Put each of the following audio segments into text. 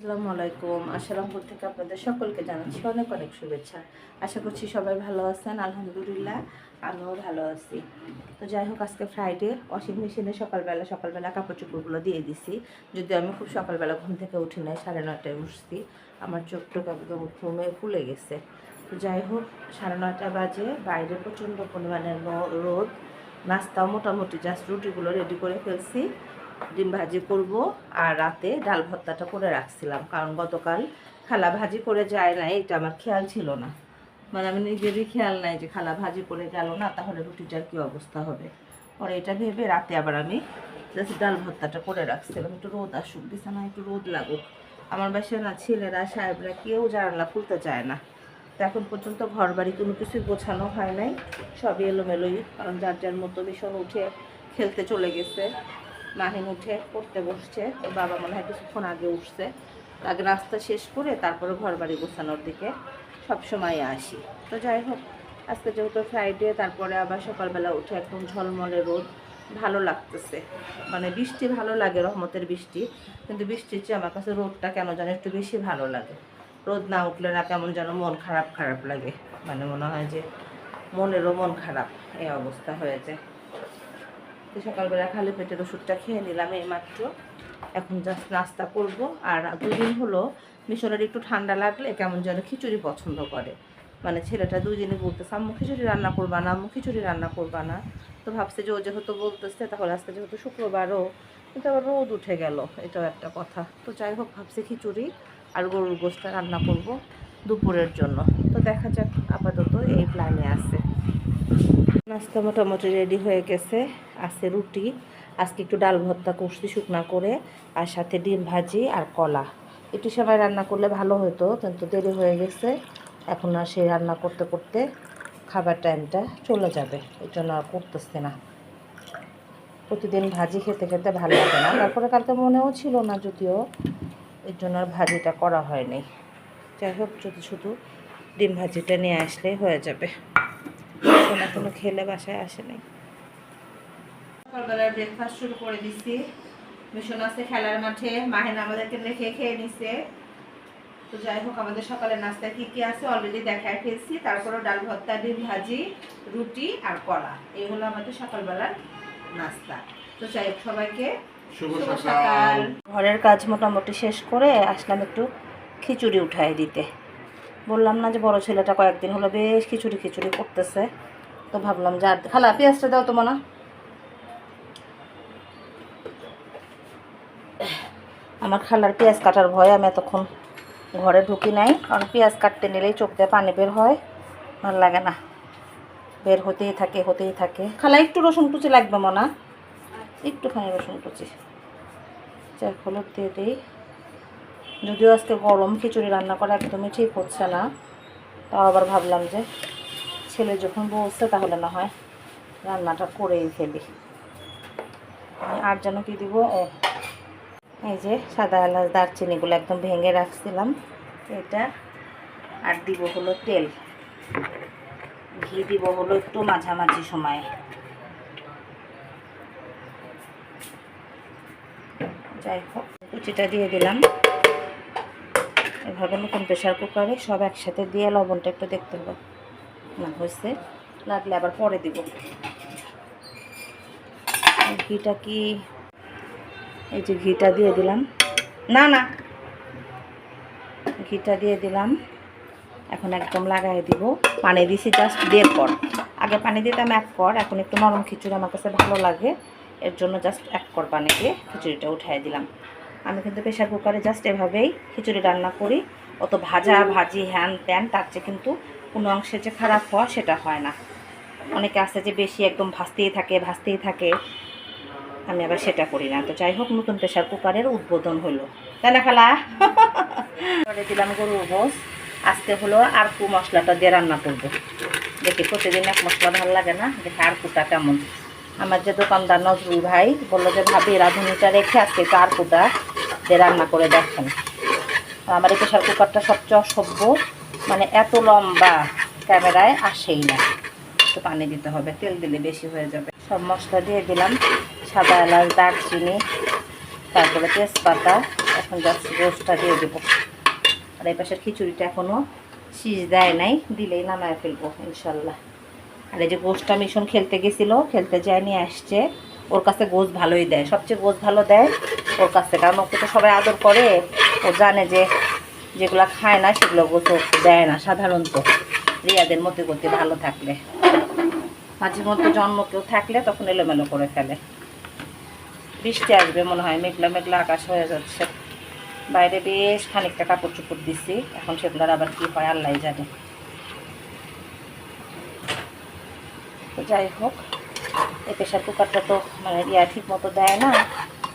আসসালামু আলাইকুম। আশারামপুর থেকে আপনাদের সকলকে জানাচ্ছি অনেক অনেক শুভেচ্ছা। আশা করছি সবাই ভালো আছেন, আলহামদুলিল্লাহ। আমিও ভালো আছি। তো যাই হোক, আজকে ফ্রাইডে ওয়াশিং মেশিনে সকালবেলা সকালবেলা কাপড় চোপড়গুলো দিয়ে দিছি। যদি আমি খুব সকালবেলা ঘুম থেকে উঠি নাই, সাড়ে নটায় উঠছি। আমার চোখ টোক একদম ঘুমে ফুলে গেছে। তো যাই হোক, সাড়ে নটা বাজে, বাইরে প্রচণ্ড পরিমাণে রোদ। নাস্তাও মোটামুটি জাস্ট রুটিগুলো রেডি করে ফেলছি। ডিম ভাজি করব আর রাতে ডাল ভর্তাটা করে রাখছিলাম, কারণ গতকাল খালা ভাজি করে যায় না এটা আমার খেয়াল ছিল না। মানে আমি নিজেরই খেয়াল নাই যে খালা ভাজি করে গেল না, তাহলে রুটিটার কি অবস্থা হবে? পরে এটা ভেবে রাতে আবার আমি জাস্ট ডাল ভর্তাটা করে রাখছিলাম। একটু রোদ আসুক বিছানা একটু রোদ লাগুক। আমার বাসায় না ছেলেরা, সাহেবরা কেউ জানলা খুলতে চায় না। তো এখন পর্যন্ত ঘর বাড়ি কোনো কিছুই গোছানো হয় নাই। সবই এলোমেলোই, কারণ যার যার মতো ভীষণ উঠে খেলতে চলে গেছে। মাহিন উঠে পড়তে বসছে। ওর বাবা মনে হয় কিছুক্ষণ আগে উঠছে। আগে রাস্তা শেষ করে তারপরে ঘর বাড়ি গোছানোর দিকে সবসময় আসি। তো যাই হোক, আজকে যেহেতু ফ্রাইডে তারপরে আবার সকালবেলা উঠে একদম ঝলমলে রোদ। ভালো লাগতেছে। মানে বৃষ্টি ভালো লাগে, রহমতের বৃষ্টি। কিন্তু বৃষ্টির চেয়ে আমার কাছে রোদটা কেন যেন একটু বেশি ভালো লাগে। রোদ না উঠলে না কেমন যেন মন খারাপ খারাপ লাগে। মানে মনে হয় যে মনেরও মন খারাপ। এই অবস্থা হয়ে যায় তো সকালবেলা খালি পেটের ওষুধটা খেয়ে নিলাম এই মাত্র এখন জাস্ট নাস্তা করব। আর দুদিন হলো মিশনের একটু ঠান্ডা লাগলে কেমন যেন খিচুড়ি পছন্দ করে। মানে ছেলেটা দিনই বলতেছে, আম্মু, খিচুড়ি রান্না করবা না, আম্মু, খিচুড়ি রান্না করবা না। তো ভাবছে যে ও যেহেতু বলতেছে, তাহলে আজকে যেহেতু শুক্রবারও, কিন্তু আবার রোদ উঠে গেল, এটাও একটা কথা। তো যাই হোক, ভাবছে খিচুড়ি আর গরুর গোষ্ঠটা রান্না করব দুপুরের জন্য। তো দেখা যাক, আপাতত এই প্ল্যানে আছে। নাস্তা মোটামুটি রেডি হয়ে গেছে। আছে রুটি, আজকে একটু ডাল ভর্তা করছি শুকনা করে, আর সাথে ডিম ভাজি আর কলা। একটু সময় রান্না করলে ভালো হতো, কিন্তু দেরি হয়ে গেছে। এখন আর সেই রান্না করতে করতে খাবার টাইমটা চলে যাবে, এই জন্য আর করতেছে না। প্রতিদিন ভাজি খেতে খেতে ভালো লাগে না। তারপরে কালকে মনেও ছিল না যদিও এর জন্য আর ভাজিটা করা হয়নি। যাই হোক, যদি শুধু ডিম ভাজিটা নিয়ে আসলেই হয়ে যাবে। এখন খেলে বাসায় আসে নাই। সকালবেলায় ব্রেকফাস্ট শুরু করে দিছি। মিশন আছে খেলার মাঠে। মাহেন আমাদেরকে রেখে খেয়ে নিছে। তো যাই হোক আমাদের সকালে নাস্তায় কি কি আছে অলরেডি দেখায় ফেলছি। তারপরে ডাল ভর্তা ডিম ভাজি রুটি আর কলা। এই হলো আমাদের সকালবেলার নাস্তা। তো যাই হোক সবাইকে শুভ শুভ সকাল। সকাল। ঘরের কাজ মোটামুটি শেষ করে আসলাম একটু খিচুড়ি উঠাই দিতে। বললাম না যে বড় ছেলেটা কয়েকদিন হলো বেশ খিচুড়ি খিচুড়ি করতেছে। তো ভাবলাম, যে আর খালা, পেঁয়াজটা দাও তো মনে। আমার খালার পেঁয়াজ কাটার ভয়, আমি এতক্ষণ ঘরে ঢুকি নাই। কারণ পেঁয়াজ কাটতে নিলেই চোখ দিয়ে পানি বের হয় ভালো লাগে না। বের হতেই থাকে হতেই থাকে। খালা, একটু রসুন কুচি লাগবে মনা? একটুখানি রসুন কুচি। যাই হলুদ দিয়ে দিই। যদিও আজকে গরম, খিচুড়ি রান্না করা একদমই ঠিক হচ্ছে না। তাও আবার ভাবলাম যে ছেলে যখন বলছে, তাহলে না হয় রান্নাটা করেই ফেলি। আর যেন কি দিব? ও, এই যে সাদা এলাচ দারচিনিগুলো একদম ভেঙে রাখছিলাম। এটা আর দিব হলো তেল। ঘি দিব হলো একটু মাঝামাঝি সময়ে। যাই হোক, কুচিটা দিয়ে দিলাম। এভাবে নতুন প্রেশার কুকারে সব একসাথে দিয়ে লবণটা একটু দেখতে হবে। না হয়েছে। লাগলে আবার পরে দিব। ঘিটা কি? এই যে ঘিটা দিয়ে দিলাম। না না। ঘিটা দিয়ে দিলাম। এখন একদম লাগাই দিব। পানি দিছি জাস্ট দেড় পর আগে পানি দিতাম এক কর এখন একটু নরম খিচুড়ি আমার কাছে ভালো লাগে। এর জন্য জাস্ট এক কর পানি দিয়ে খিচুড়িটা উঠাই দিলাম। আমি কিন্তু প্রেশার কুকারে জাস্ট এভাবেই খিচুড়ি রান্না করি। অত ভাজা, ভাজি, হ্যান ত্যান, তার চেয়ে কিন্তু কোনো অংশে যে খারাপ হওয়া সেটা হয় না। অনেকে আছে যে বেশি একদম ভাসতেই থাকে ভাসতেই থাকে। আমি আবার সেটা করি না। তো যাই হোক, নতুন প্রেশার কুকারের উদ্বোধন হলো। তাই না, খালা? করে দিলাম গরুর গোস আজকে হলো আর কু মশলাটা দিয়ে রান্না করব। দেখি প্রতিদিন এক মশলা ভালো লাগে না? দেখি আরকুটা কেমন। আমার যে দোকানদার নজরুল ভাই বলল যে, ভাবি, রাঁধুনিটা রেখে আজকে একটু আরকুটা দিয়ে রান্না করে দেখেন। আমার এই প্রেশার কুকারটা সবচেয়ে অসভ্য। মানে এত লম্বা ক্যামেরায় আসেই না। একটু পানি দিতে হবে, তেল দিলে বেশি হয়ে যাবে। সব মশলা দিয়ে দিলাম, সাদা এলাচ, দারচিনি, তারপরে তেজপাতা, এখন যাচ্ছি গোসটা দিয়ে দেবো। আর এই পাশের খিচুড়িটা এখনও সিজ দেয় নাই, দিলেই নামায় ফেলব, ইনশাল্লাহ। আর এই যে গোসটা মিশন খেলতে গেছিল, খেলতে যায় নিয়ে আসছে, ওর কাছে গোস ভালোই দেয়। সবচেয়ে গোস ভালো দেয় ওর কাছে, কারণ ওকে তো সবাই আদর করে, ও জানে যে যেগুলো খায় না, সেগুলো গোস ও দেয় না, সাধারণত। রিয়াদের মধ্যে করতে ভালো থাকলে। মাঝে মধ্যে জন্ম কেউ থাকলে তখন এলোমেলো করে ফেলে। বৃষ্টি আসবে মনে হয়, মেঘলা মেঘলা আকাশ হয়ে যাচ্ছে। বাইরে বেশ খানিকটা কাপড় চোপড় দিছি, এখন সেগুলোর আবার কি হয় আল্লাহ জানে। যাই হোক, এই প্রেশার কুকারটা তো মানে ইয়া ঠিক মতো দেয় না।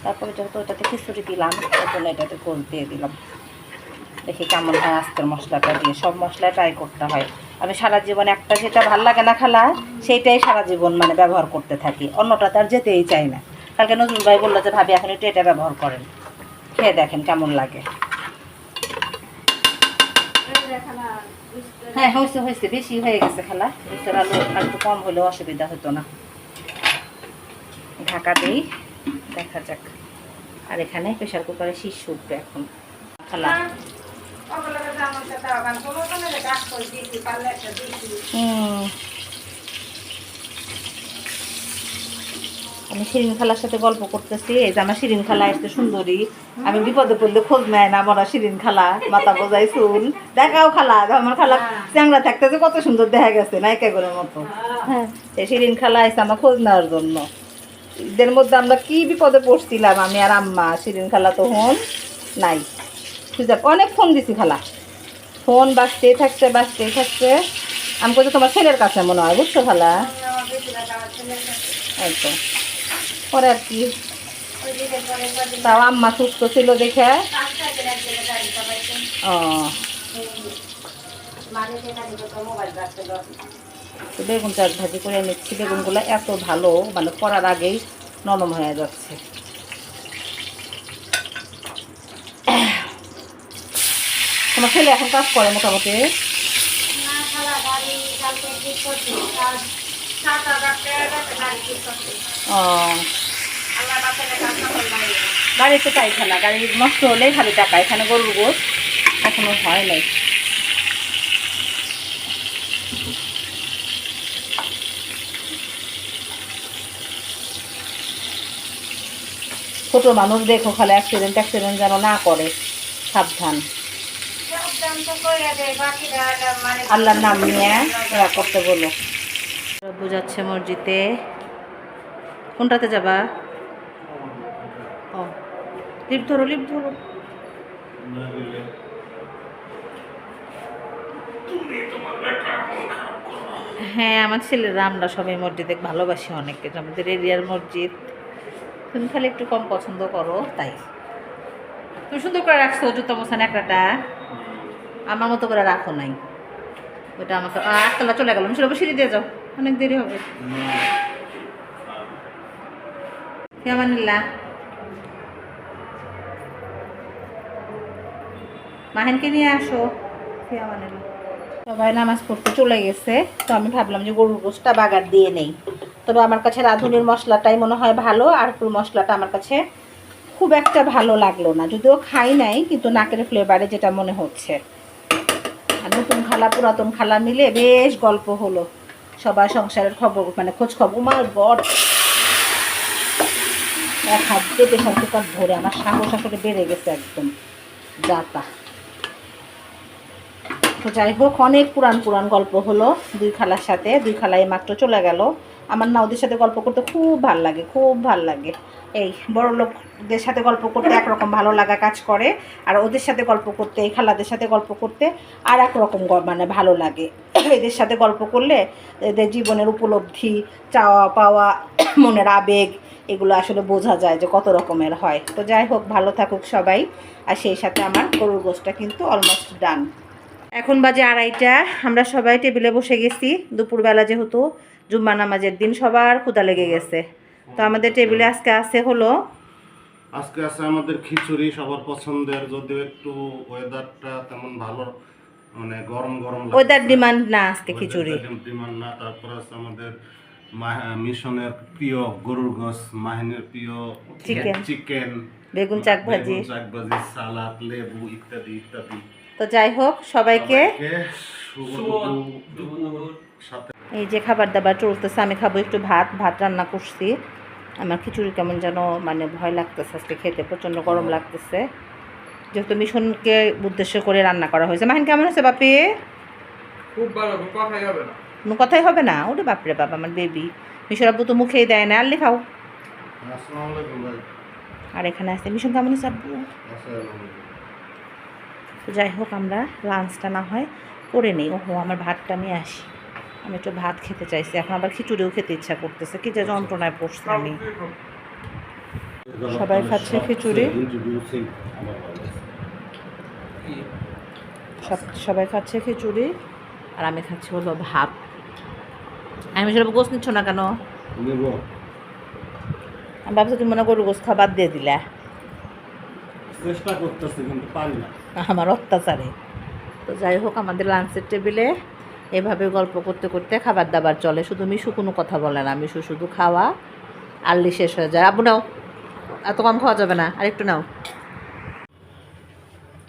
তারপরে যেহেতু ওটাতে খিচুড়ি দিলাম জন্য এটাতে গোল দিয়ে দিলাম। দেখি কেমন হয় আস্তের মশলাটা দিয়ে। সব মশলা ট্রাই করতে হয়। আমি সারা জীবন একটা যেটা ভালো লাগে না খালা, সেইটাই সারা জীবন মানে ব্যবহার করতে থাকি। অন্যটা তার যেতেই চাই না। কালকে নজরুল ভাই বলল যে, ভাবি, এখন একটু এটা ব্যবহার করেন। খেয়ে দেখেন কেমন লাগে। হ্যাঁ হয়েছে হয়েছে। বেশি হয়ে গেছে খালা। বুঝতে আলু একটু কম হলেও অসুবিধা হতো না। ঢাকা দেই। দেখা যাক। আর এখানে প্রেশার কুকারে শীষ উঠবে এখন। খালা। আমি শিরিন খালার সাথে গল্প করতেছি এই যে আমার শিরিন খালা আসতে সুন্দরী। আমি বিপদে পড়লে খোঁজ নেয় না আমার শিরিন খালা মাথা বোঝাই শুন দেখাও খালা আমার খালা চ্যাংরা থাকতে যে কত সুন্দর দেখা গেছে নায়িকা করে মতো। হ্যাঁ। শিরিন খালা আসছে আমার খোঁজ নেওয়ার জন্য। ঈদের মধ্যে আমরা কি বিপদে পড়ছিলাম আমি আর আম্মা শিরিন খালা তো হন নাই। সুযোগ অনেক ফোন দিছি খালা। ফোন বাজতেই থাকছে বাজতেই থাকছে আমি বলছি তোমার ছেলের কাছে মনে হয়, বুঝছ খালা? একদম। পরে আর কি। তাও আম্মা সুস্থ ছিল দেখে। ও। বেগুন চাষ ভাজি করে নিচ্ছি বেগুনগুলো এত ভালো মানে করার আগেই নরম হয়ে যাচ্ছে। তোমার ছেলে এখন কাজ করে মোটামুটি? ও। বাড়িতে তাই খেলা গাড়ি নষ্ট হলেই খালি টাকা, এখানে গরুর গোস এখনও হয় নাই। ছোট মানুষ দেখো খালি অ্যাক্সিডেন্ট অ্যাক্সিডেন্ট যেন না করে, সাবধান। আল্লাহর নাম নিয়ে করতে বলো। বোঝাচ্ছে মসজিদে। কোনটাতে যাবা? ও লিপ ধরো লিপ ধরো। হ্যাঁ আমার ছেলেরা আমরা সবাই মসজিদে ভালোবাসি অনেক কিন্তু আমাদের এরিয়ার মসজিদ। তুমি খালি একটু কম পছন্দ করো তাই। তুমি সুন্দর করে রাখছো জুতো মোছান একটাটা আমার মতো করে রাখো নাই। ওটা আমাকে আটতলা চলে গেল সেটা সিঁড়ি দিয়ে যাও, অনেক দেরি হবে। কেমন নিলা মাহিনকে নিয়ে আসো। সবাই নামাজ পড়তে চলে গেছে, তো আমি ভাবলাম যে গরুর গোষ্ঠটা বাগার দিয়ে নেই। তবে আমার কাছে রাঁধুনির মশলাটাই মনে হয় ভালো, আর ফুল মশলাটা আমার কাছে খুব একটা ভালো লাগল না। যদিও খাই নাই, কিন্তু নাকের ফ্লেভারে যেটা মনে হচ্ছে। নতুন খালা, পুরাতন খালা মিলে বেশ গল্প হলো। সবার সংসারের খবর মানে খোঁজ খবর আমার বড় এক হাত দিয়ে কুকার ধরে, আমার সাহস আসলে বেড়ে গেছে একদম। যাতা তো। যাই হোক, অনেক পুরান পুরান গল্প হলো দুই খালার সাথে। দুই খালাই মাত্র চলে গেল। আমার না ওদের সাথে গল্প করতে খুব ভালো লাগে, খুব ভালো লাগে। এই বড় লোকদের সাথে গল্প করতে একরকম ভালো লাগা কাজ করে, আর ওদের সাথে গল্প করতে, এই খালাদের সাথে গল্প করতে আর এক রকম গ- মানে ভালো লাগে। এদের সাথে গল্প করলে এদের জীবনের উপলব্ধি, চাওয়া পাওয়া, মনের আবেগ, এগুলো আসলে বোঝা যায় যে কত রকমের হয়। তো যাই হোক, ভালো থাকুক সবাই। আর সেই সাথে আমার গরুর গোষ্ঠটা কিন্তু অলমোস্ট ডান এখন বাজে আড়াইটা, আমরা সবাই টেবিলে বসে গেছি। দুপুরবেলা যেহেতু জুম্মা নামাজের দিন, সবার ক্ষুদা লেগে গেছে। তো আমাদের টেবিলে আজকে আছে হলো আজকে আছে আমাদের খিচুড়ি সবার পছন্দের। যদিও একটু ওয়েদারটা তেমন ভালো মানে গরম গরম ওয়েদার ডিমান্ড না আজকে খিচুড়ি। demand না। তারপর আছে আমাদের মিশনের প্রিয় গরুর গোস মাহিনের প্রিয়. চিকেন বেগুন চাক ভাজি। বেগুন শাক ভাজি সালাদ লেবু ইত্যাদি ইত্যাদি। তো যাই হোক সবাইকে সবাইকে শুভ দুপুর। সাথে এই যে খাবার দাবার চলতেছে আমি খাব একটু ভাত। ভাত রান্না করছি। আমার খিচুড়ি কেমন যেন মানে ভয় লাগতেছে আজকে খেতে প্রচণ্ড গরম লাগতেছে। যেহেতু মিশনকে উদ্দেশ্য করে রান্না করা হয়েছে। মাহিন কেমন হয়েছে বাপি? খুব ভালো কথাই হবে না। কোনো কথাই হবে না? ওরে বাপরে বাবা আমার বেবি। মিশন আব্বু তো মুখেই দেয় না। আর লেখাও আর এখানে আসতে মিশন কেমন আছে আব্বু? যাই হোক আমরা লাঞ্চটা না হয় করে নিই। ওহো আমার ভাতটা আমি আসি। আমি একটু ভাত খেতে চাইছি। এখন আবার খিচুড়িও খেতে ইচ্ছা করতেছে। কি যে যন্ত্রণায় পড়ছি আমি। সবাই খাচ্ছে খিচুড়ি। সব সবাই খাচ্ছে খিচুড়ি আর আমি খাচ্ছি হলো ভাত। আমি সেটা গোস নিচ্ছ না কেন? আমি ভাবছি তুমি মনে করো গোস খাবার দিয়ে দিলে। চেষ্টা করতেছি কিন্তু পারি না। আমার অত্যাচারে। তো যাই হোক আমাদের লাঞ্চের টেবিলে এভাবে গল্প করতে করতে খাবার দাবার চলে। শুধু মিশু কোনো কথা বলে না। মিশু শুধু খাওয়া আর্লি শেষ হয়ে যায়। আবু নাও। এত কম খাওয়া যাবে না। আর একটু নাও।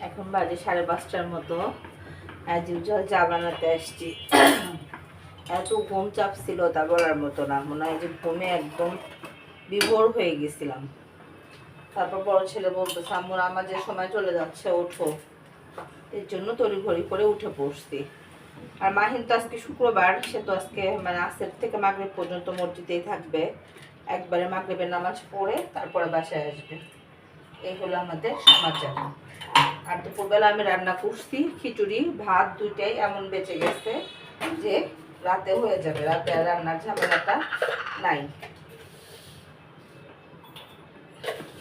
এখন বাজে সাড়ে পাঁচটার মতো। অ্যাজ চা বানাতে আসছি। এত ঘুম চাপ ছিল তা বলার মতো না। মনে হয় যে ঘুমে একদম বিভোর হয়ে গেছিলাম। তারপর বড় ছেলে বলতো সাম্মুর আমার যে সময় চলে যাচ্ছে, ওঠো। এর জন্য তড়িঘড়ি করে উঠে পড়ছি আর মাহিন তো আজকে শুক্রবার, সে তো আজকে মানে আসের থেকে মাগরিব পর্যন্ত মসজিদেই থাকবে। একবারে মাগরিবের নামাজ পড়ে তারপরে বাসায় আসবে। এই হলো আমাদের সমাচার আর দুপুরবেলা আমি রান্না করছি, খিচুড়ি, ভাত দুইটাই এমন বেঁচে গেছে যে রাতে হয়ে যাবে। রাতে আর রান্নার ঝামেলাটা নাই।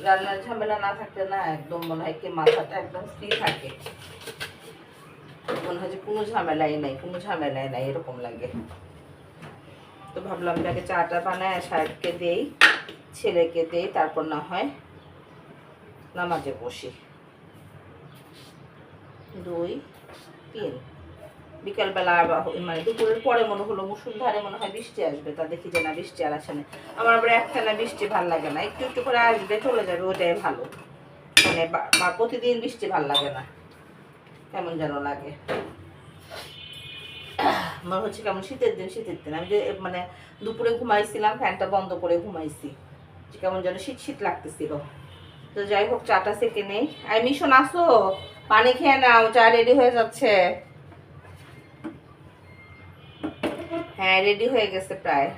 রান্নার ঝামেলা না থাকলে না একদম মনে হয় কি মাথাটা একদম ফ্রি থাকে। মনে হয় যে কোনো ঝামেলাই নাই, কোনো ঝামেলাই নাই, এরকম লাগে। তো ভাবলাম যে চাটা বানায় সাহেবকে দেই, ছেলেকে দেই, তারপর না হয় নামাজে বসি। দুই, তিন। বিকালবেলা মানে দুপুরের পরে মনে হলো মুসুলধারে মনে হয় বৃষ্টি আসবে, তা দেখি যে না বৃষ্টি আর আসে না। আমার আবার একখানা বৃষ্টি ভালো লাগে না, একটু একটু করে আসবে, চলে যাবে ওটাই ভালো। মানে প্রতিদিন বৃষ্টি ভালো লাগে না। কেমন যেন লাগে। আমার হচ্ছে কেমন শীতের দিন শীতের দিন। আমি যে মানে দুপুরে ঘুমাইছিলাম, ফ্যানটা বন্ধ করে ঘুমাইছি। কেমন যেন শীত শীত লাগতেছিল। তো যাই হোক, চাটা সেকে নেই। আই, মিশন, আসো। পানি খেয়ে নাও, চা রেডি হয়ে যাচ্ছে। হ্যাঁ রেডি হয়ে গেছে প্রায়।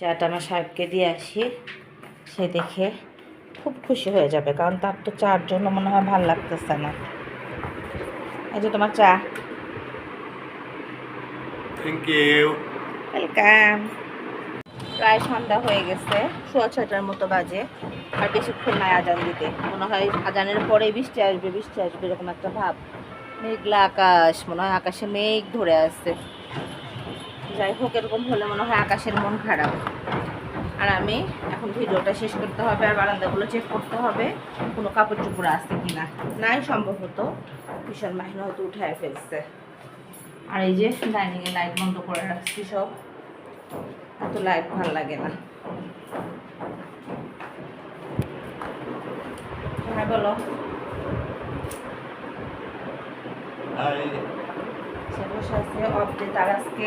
চাটা আমার সাহেবকে দিয়ে আসি। সে দেখে খুব খুশি হয়ে যাবে কারণ তার তো চার জন্য মনে হয় ভালো লাগতেছে না। এই যে তোমার চা। থ্যাংক ইউ ওয়েলকাম প্রায় সন্ধ্যা হয়ে গেছে সোয়া ছয়টার মতো বাজে আর বেশিক্ষণ নাই আজান দিতে। মনে হয় আজানের পরে বৃষ্টি আসবে বৃষ্টি আসবে এরকম একটা ভাব। মেঘলা আকাশ মনে হয় আকাশে মেঘ ধরে আসছে যাই হোক এরকম হলে মনে হয় আকাশের মন খারাপ। আর আমি এখন ভিডিওটা শেষ করতে হবে আর বারান্দাগুলো চেক করতে হবে কোনো কাপড় চোপড় আছে কিনা। নাই সম্ভবত ভীষণ মাহিনা হয়তো উঠায় ফেলছে। আর এই যে ডাইনিংয়ে লাইট বন্ধ করে রাখছি সব এত লাইট ভালো লাগে না। হ্যাঁ বলো। বসে আছে অফডে তার আজকে।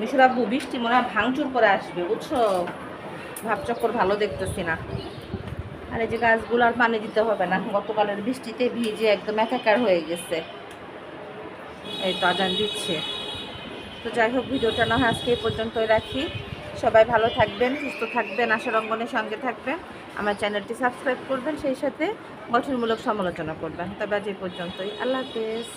মিশুর বৃষ্টি মনে হয় ভাঙচুর করে আসবে, বুঝছ? ভাবচক্কর ভালো দেখতেছি না। আর এই যে গাছগুলো আর পানি দিতে হবে না, গতকালের বৃষ্টিতে ভিজে একদম একাকার হয়ে গেছে। এই তো আজান দিচ্ছে। তো যাই হোক, ভিডিওটা না হয় আজকে এই পর্যন্তই রাখি। সবাই ভালো থাকবেন, সুস্থ থাকবেন, আশার অঙ্গনের সঙ্গে থাকবেন। আমার চ্যানেলটি সাবস্ক্রাইব করবেন, সেই সাথে গঠনমূলক সমালোচনা করবেন। তবে আজ এই পর্যন্তই। আল্লাহ হাফেজ।